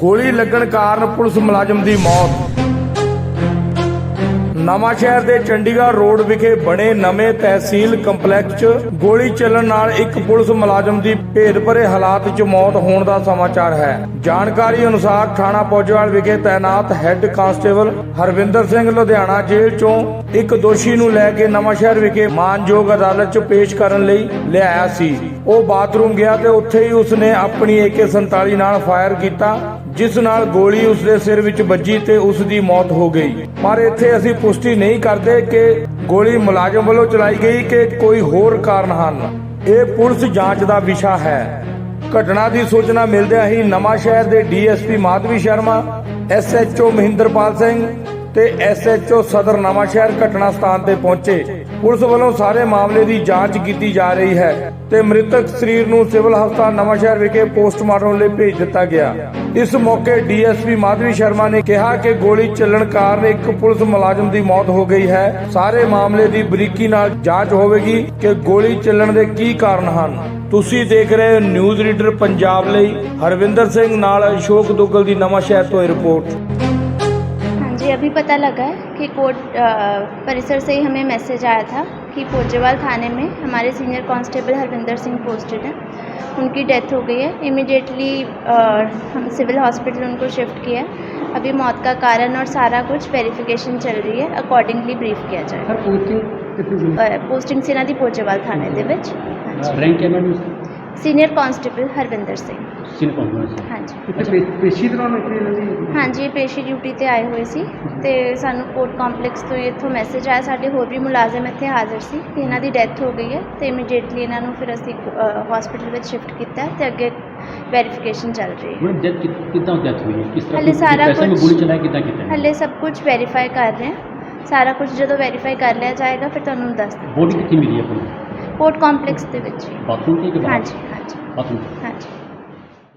ਗੋਲੀ ਲੱਗਣ ਕਾਰਨ ਪੁਲਿਸ ਮੁਲਾਜ਼ਮ ਦੀ ਮੌਤ। ਨਵਾਂ ਸ਼ਹਿਰ ਦੇ ਚੰਡੀਗੜ੍ਹ ਰੋਡ ਵਿਖੇ ਬਣੇ ਨਵੇਂ ਤਹਿਸੀਲ ਕੰਪਲੈਕਸ 'ਚ ਗੋਲੀ ਚੱਲਣ ਨਾਲ ਇੱਕ ਪੁਲਿਸ ਮੁਲਾਜ਼ਮ ਦੀ ਭੇਦ ਭਰੇ ਹਾਲਾਤ 'ਚ ਮੌਤ ਹੋਣ ਦਾ ਸਮਾਚਾਰ ਹੈ। ਜਾਣਕਾਰੀ ਅਨੁਸਾਰ ਥਾਣਾ ਪੌਜਵਾਲ ਵਿਖੇ ਤਾਇਨਾਤ head constable Harvinder Singh Ludhiana jail 'ਚੋਂ ਇੱਕ ਦੋਸ਼ੀ ਨੂੰ ਲੈ ਕੇ ਨਵਾਂ ਸ਼ਹਿਰ ਵਿਖੇ ਮਾਨਯੋਗ ਅਦਾਲਤ 'ਚ ਪੇਸ਼ ਕਰਨ ਲਈ ਲਿਆਇਆ ਸੀ। ਉਹ ਬਾਥਰੂਮ ਗਿਆ ਤੇ ਉੱਥੇ ਹੀ ਉਸਨੇ ਆਪਣੀ AK47 ਨਾਲ ਫਾਇਰ ਕੀਤਾ। ਜਿਸ ਨਾਲ ਗੋਲੀ ਉਸ ਦੇ ਸਿਰ ਵਿੱਚ ਵੱਜੀ ਤੇ ਉਸ ਦੀ ਮੌਤ ਹੋ ਗਈ। ਪਰ ਇੱਥੇ ਅਸੀਂ ਪੁਸ਼ਟੀ ਨਹੀਂ ਕਰਦੇ ਕਿ ਗੋਲੀ ਮੁਲਾਜ਼ਮ ਵੱਲੋਂ ਚਲਾਈ ਗਈ ਕਿ ਕੋਈ ਹੋਰ ਕਾਰਨ ਹਨ। ਇਹ ਪੁਲਿਸ ਜਾਂਚ ਦਾ ਵਿਸ਼ਾ ਹੈ। ਘਟਨਾ ਦੀ ਸੂਚਨਾ ਮਿਲਦਿਆਂ ਹੀ ਨਵਾਂ ਸ਼ਹਿਰ ਦੇ ਡੀਐਸਪੀ ਮਾਧਵੀ ਸ਼ਰਮਾ ਐਸਐਚਓ ਮਹਿੰਦਰਪਾਲ ਸਿੰਘ ਤੇ ਐਸਐਚਓ ਸਦਰ ਨਵਾਂ ਸ਼ਹਿਰ ਘਟਨਾ ਸਥਾਨ ਤੇ ਪਹੁੰਚੇ। ਪੁਲਿਸ ਵੱਲੋਂ ਸਾਰੇ ਮਾਮਲੇ ਦੀ ਜਾਂਚ ਕੀਤੀ ਜਾ ਰਹੀ ਹੈ ਤੇ ਮ੍ਰਿਤਕ ਸਰੀਰ ਨੂੰ ਸਿਵਲ ਹਸਪਤਾਲ ਨਵਾਂ ਸ਼ਹਿਰ ਵਿਖੇ ਪੋਸਟਮਾਰਟਮ ਲਈ ਭੇਜ ਦਿੱਤਾ ਗਿਆ। ਇਸ ਮੌਕੇ ਡੀਐਸਪੀ ਮਾਧਵੀ ਸ਼ਰਮਾ ਨੇ ਕਿਹਾ ਕਿ ਗੋਲੀ ਚੱਲਣ ਕਾਰਨ ਇੱਕ ਪੁਲਿਸ ਮੁਲਾਜ਼ਮ ਦੀ ਮੌਤ ਹੋ ਗਈ ਹੈ। ਸਾਰੇ ਮਾਮਲੇ ਦੀ ਬਰੀਕੀ ਨਾਲ ਜਾਂਚ ਹੋਵੇਗੀ ਕਿ ਗੋਲੀ ਚੱਲਣ ਦੇ ਕੀ ਕਾਰਨ ਹਨ। ਤੁਸੀਂ ਦੇਖ ਰਹੇ ਹੋ ਨਿਊਜ਼ ਰੀਡਰ ਪੰਜਾਬ ਲਈ ਹਰਵਿੰਦਰ ਸਿੰਘ ਨਾਲ ਅਸ਼ੋਕ ਦੁੱਗਲ ਦੀ ਨਵਾਂ ਸ਼ਹਿਰ ਤੋਂ ਰਿਪੋਰਟ। हाँ जी अभी पता लगा है कि कोर्ट अ, परिसर से ही हमें मैसेज आया था कि पोजेवाल थाने में हमारे senior constable Harvinder Singh posted हैं उनकी डेथ हो गई है इमिडिएटली हम सिविल हॉस्पिटल उनको शिफ्ट किया है अभी मौत का कारण और सारा कुछ वेरिफिकेशन चल रही है अकॉर्डिंगली ब्रीफ किया जाए ਸਰ ਪੋਸਟਿੰਗ ਕਿੱਥੇ ਸੀ पोस्टिंग से ਦੀ ਪੋਜੇਵਾਲ ਥਾਣੇ ਦੇ ਵਿੱਚ ਰੈਂਕ ਹੈ madam senior constable Harvinder Singh. ਸੀਨ ਕਾਂਗਰਸ ਹਾਂਜੀ। ਅੱਛਾ ਪੇਸ਼ੀ ਦੌਰਾਨ ਇੱਥੇ ਇਹਨਾਂ ਦੀ ਹਾਂਜੀ ਇਹ ਪੇਸ਼ੀ ਡਿਊਟੀ ਤੇ ਆਏ ਹੋਏ ਸੀ ਤੇ ਸਾਨੂੰ ਕੋਰਟ ਕੰਪਲੈਕਸ ਤੋਂ ਇੱਥੋਂ ਮੈਸੇਜ ਆਇਆ ਸਾਡੇ ਹੋਰ ਵੀ ਮੁਲਾਜ਼ਮ ਇੱਥੇ ਹਾਜ਼ਰ ਸੀ ਕਿ ਇਹਨਾਂ ਦੀ ਡੈਥ ਹੋ ਗਈ ਹੈ ਤੇ ਇਮੀਡੀਏਟਲੀ ਇਹਨਾਂ ਨੂੰ ਫਿਰ ਅਸੀਂ ਹਸਪੀਟਲ ਵਿੱਚ ਸ਼ਿਫਟ ਕੀਤਾ ਤੇ ਅੱਗੇ ਵੈਰੀਫਿਕੇਸ਼ਨ ਚੱਲ ਰਹੀ ਹੈ। ਮੈਡਮ ਡੈਥ ਕਿੱਦਾਂ ਡੈਥ ਹੋਈ? ਹੈ ਕਿਸ ਤਰ੍ਹਾਂ ਹਲੇ ਸਾਰਾ ਕੁਛ- ਗੋਲੀ ਚਲਾਇਆ ਕਿੱਦਾਂ ਕੀਤਾ ਹੱਲੇ ਸਭ ਕੁਝ ਵੈਰੀਫਾਈ ਕਰ ਰਹੇ ਹਾਂ। ਸਾਰਾ ਕੁਝ ਜਦੋਂ ਵੈਰੀਫਾਈ ਕਰ ਲਿਆ ਜਾਏਗਾ ਫਿਰ ਤੁਹਾਨੂੰ ਦੱਸ ਦਾਂ ਬੋਡੀ ਕਿੱਥੇ ਮਿਲੀ ਹੈ ਆਪਣੀ? ਕੋਰਟ ਕੰਪਲੈਕਸ ਦੇ ਵਿੱਚ ਹੀ। ਬਾਥਰੂਮ ਤੇ ਕਿ ਬਾਹਰ? ਹਾਂਜੀ ਹਾਂਜੀ। ਬਾਥਰੂਮ ਹਾਂਜੀ।